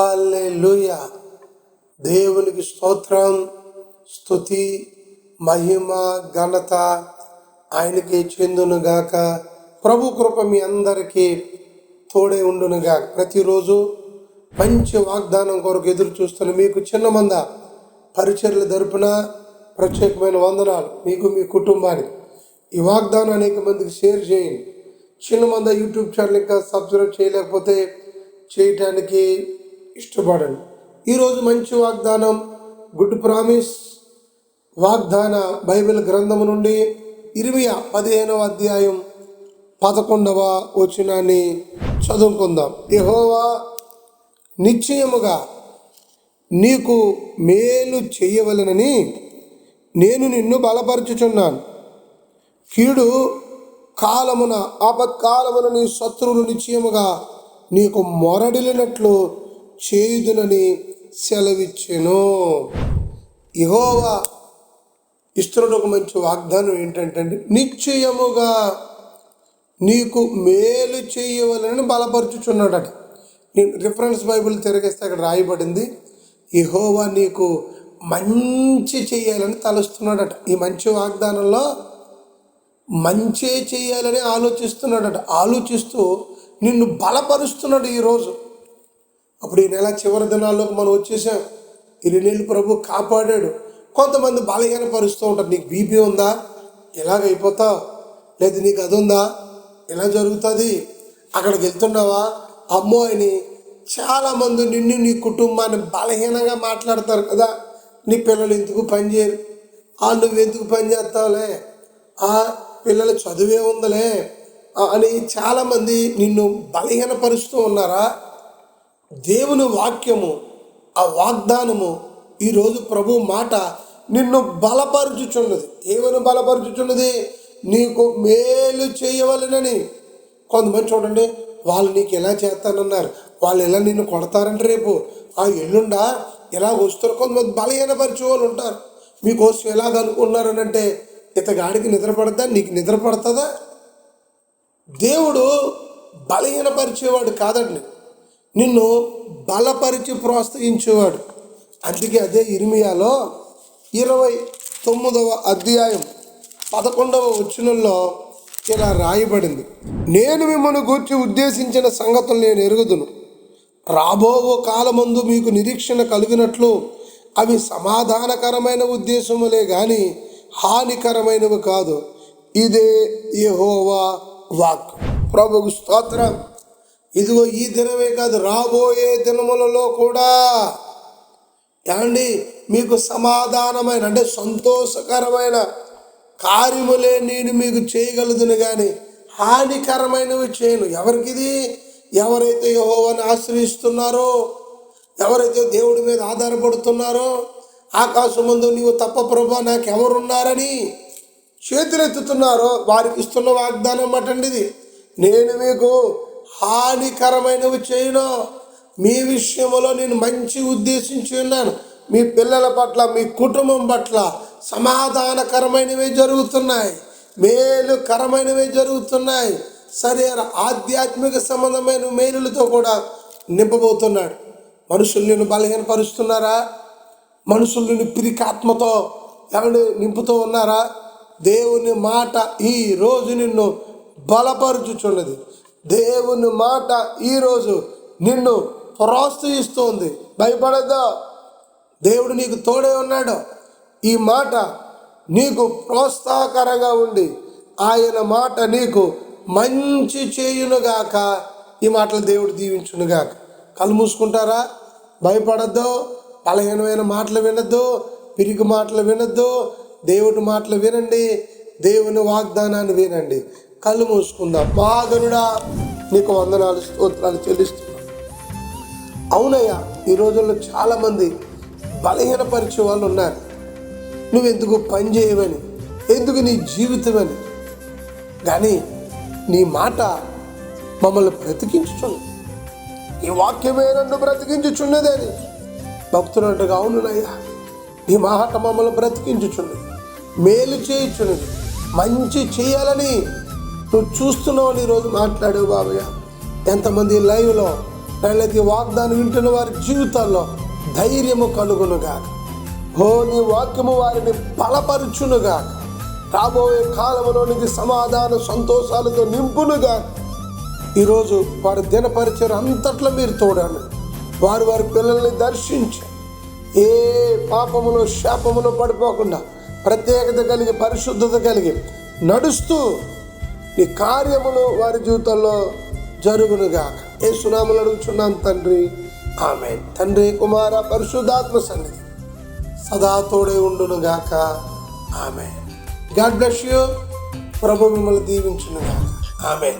Hallelujah దేవునికి స్తోత్రం స్తుతి మహిమ ఘనత ఆయనకి చెందునుగాక. ప్రభు కృప మీ అందరికీ తోడే ఉండునుగాక. ప్రతిరోజు మంచి వాగ్దానం కొరకు ఎదురు చూస్తున్న మీకు చిన్న మంద పరిచర్ల తరపున ప్రత్యేకమైన వందనాలు మీకు మీ కుటుంబానికి. ఈ వాగ్దానం అనేక మందికి షేర్ చేయండి. చిన్న మంద యూట్యూబ్ ఛానల్ ఇంకా సబ్స్క్రైబ్ చేయలేకపోతే చేయటానికి ఇష్టపడండి ఈరోజు మంచి వాగ్దానం గుడ్ ప్రామిస్ వాగ్దాన బైబిల్ గ్రంథము నుండి ఇరవై పదిహేనవ అధ్యాయం పదకొండవ వచనాన్ని చదువుకుందాం. యహోవా నిశ్చయముగా నీకు మేలు చేయవలనని నేను నిన్ను బలపరచుచున్నాను. కీడు కాలమున ఆపత్కాలమున నీ శత్రువులు నిశ్చయముగా నీకు మొరడిలినట్లు చేయుదునని సెలవిచ్చెను. ఇహోవా ఇస్తున్న ఒక మంచి వాగ్దానం ఏంటంటే నిశ్చయముగా నీకు మేలు చేయవలని బలపరుచుచున్నాడట. నేను రిఫరెన్స్ బైబిల్ తిరగేస్తే అక్కడ రాయబడింది ఇహోవా నీకు మంచి చేయాలని తలుస్తున్నాడట. ఈ మంచి వాగ్దానంలో మంచే చేయాలని ఆలోచిస్తున్నాడట. ఆలోచిస్తూ నిన్ను బలపరుస్తున్నాడు ఈరోజు. అప్పుడు ఈ నెల చివరి దినాల్లోకి మనం వచ్చేసాం. ఈ నెలలు ప్రభు కాపాడాడు. కొంతమంది బలహీనపరుస్తూ ఉంటారు. నీకు బీపీ ఉందా? ఇలాగ అయిపోతావు? లేదు నీకు అది ఉందా? ఇలా జరుగుతుంది? అక్కడికి వెళ్తున్నావా? అమ్మో అని చాలామంది నిన్ను నీ కుటుంబాన్ని బలహీనంగా మాట్లాడతారు కదా. నీ పిల్లలు ఎందుకు పనిచేయరు ఆ నువ్వు ఎందుకు పని చేస్తావులే? ఆ పిల్లల చదువే ఉందిలే? అని చాలామంది నిన్ను బలహీనపరుస్తూ ఉన్నారా? దేవుని వాక్యము ఆ వాగ్దానము ఈరోజు ప్రభు మాట నిన్ను బలపరుచుచున్నది. ఏమని బలపరుచుచున్నది? నీకు మేలు చేయవలనని. కొంతమంది చూడండి వాళ్ళు నీకు ఎలా చేస్తానన్నారు? వాళ్ళు ఎలా నిన్ను కొడతారంటే రేపు ఆ ఎల్లుండా ఎలా వస్తారు? కొంతమంది బలహీనపరిచే వాళ్ళు ఉంటారు. మీకోసం ఎలాగ అనుకున్నారనంటే ఇతగాడికి నిద్ర పడతా నీకు నిద్ర పడుతుందా? దేవుడు బలహీనపరిచేవాడు కాదండి. నిన్ను బలపరిచి ప్రోత్సహించేవాడు. అందుకే అదే ఇర్మియాలో ఇరవై తొమ్మిదవ అధ్యాయం పదకొండవ వచనంలో ఇలా రాయబడింది. నేను మిమ్మల్ని గూర్చి ఉద్దేశించిన సంగతులు నేను ఎరుగుదును. రాబోవు కాలమందు మీకు నిరీక్షణ కలిగినట్లు అవి సమాధానకరమైన ఉద్దేశములే కానీ హానికరమైనవి కాదు. ఇదే యెహోవా వాక్ ప్రభుకు స్తోత్రం. ఇదిగో ఈ దినమే కాదు రాబోయే దినములలో కూడా. ఏమండి? మీకు సమాధానమైన అంటే సంతోషకరమైన కార్యములే నేను మీకు చేయగలుగును కానీ హానికరమైనవి చేయను. ఎవరికిది? ఎవరైతే యహోవాని ఆశ్రయిస్తున్నారో ఎవరైతే దేవుడి మీద ఆధారపడుతున్నారో ఆకాశం ముందు నీవు తప్ప ప్రభా నాకెవరున్నారని చేతులెత్తుతున్నారో వారికి ఇస్తున్న వాగ్దానం అటండి ఇది నేను మీకు హానికరమైనవి చేయను మీ విషయంలో నేను మంచి ఉద్దేశించి ఉన్నాను. మీ పిల్లల పట్ల మీ కుటుంబం పట్ల సమాధానకరమైనవి జరుగుతున్నాయి. మేలుకరమైనవి జరుగుతున్నాయి. సరే ఆధ్యాత్మిక సంబంధమైన మేలులతో కూడా నింపబోతున్నాడు. మనుషులు నేను బలహీనపరుస్తున్నారా? మనుషులు నేను పిరికాత్మతో ఎవరు నింపుతూ ఉన్నారా? దేవుని మాట ఈ రోజు నిన్ను బలపరుచుచున్నది. దేవుని మాట ఈరోజు నిన్ను ప్రోత్సహిస్తుంది. భయపడద్దు దేవుడు నీకు తోడే ఉన్నాడు. ఈ మాట నీకు ప్రోత్సాహకరంగా ఉండి ఆయన మాట నీకు మంచి చేయునుగాక. ఈ మాటలు దేవుడు దీవించునుగాక. కళ్ళు మూసుకుంటారా? భయపడద్దు. బలహీనమైన మాటలు వినద్దు. పిరికి మాటలు వినద్దు. దేవుడి మాటలు వినండి. దేవుని వాగ్దానాన్ని వినండి. కళ్ళు మూసుకుందాం. మహాగనుడా నీకు వందనాలు స్తోత్రాలు చెల్లిస్తున్నాం. అవునయ్యా ఈ రోజుల్లో చాలామంది బలహీనపరిచే వాళ్ళు ఉన్నారు. నువ్వెందుకు పని చేయవని ఎందుకు నీ జీవితం అని? కానీ నీ మాట మమ్మల్ని బ్రతికించుచుంది. ఈ వాక్యమే నన్ను బ్రతికించుచున్నదని భక్తులంటగా అవునునయ్యా నీ మాట మమ్మల్ని బ్రతికించుచున్నది. మేలు చేయుచున్నది. మంచి చేయాలని నువ్వు చూస్తున్నావు ఈరోజు మాట్లాడు బాబయ్య. ఎంతమంది లైవ్లో వాళ్ళకి వాగ్దానం వింటున్న వారి జీవితాల్లో ధైర్యము కలుగునుగా ఓ నీ వాక్యము వారిని బలపరుచునుగా రాబోయే కాలంలోనికి సమాధాన సంతోషాలతో నింపునుగా ఈరోజు వారి దినపరిచయం అంతట్లో మీరు తోడండి వారు వారి పిల్లల్ని దర్శించి ఏ పాపములో శాపములో పడిపోకుండా ప్రత్యేకత కలిగి పరిశుద్ధత కలిగి నడుస్తూ నీ కార్యములు వారి జీవితంలో జరుగునుగా ఏ సునాములు అడుగుచున్నాం తండ్రి. ఆమె తండ్రి కుమార పరిశుద్ధాత్మ సన్నిధి. సదా తోడే ఉండునుగాక. ఆమె గాడ్ బ్లెస్ యూ. ప్రభు మిమ్మల్ని దీవించునుగాక. ఆమె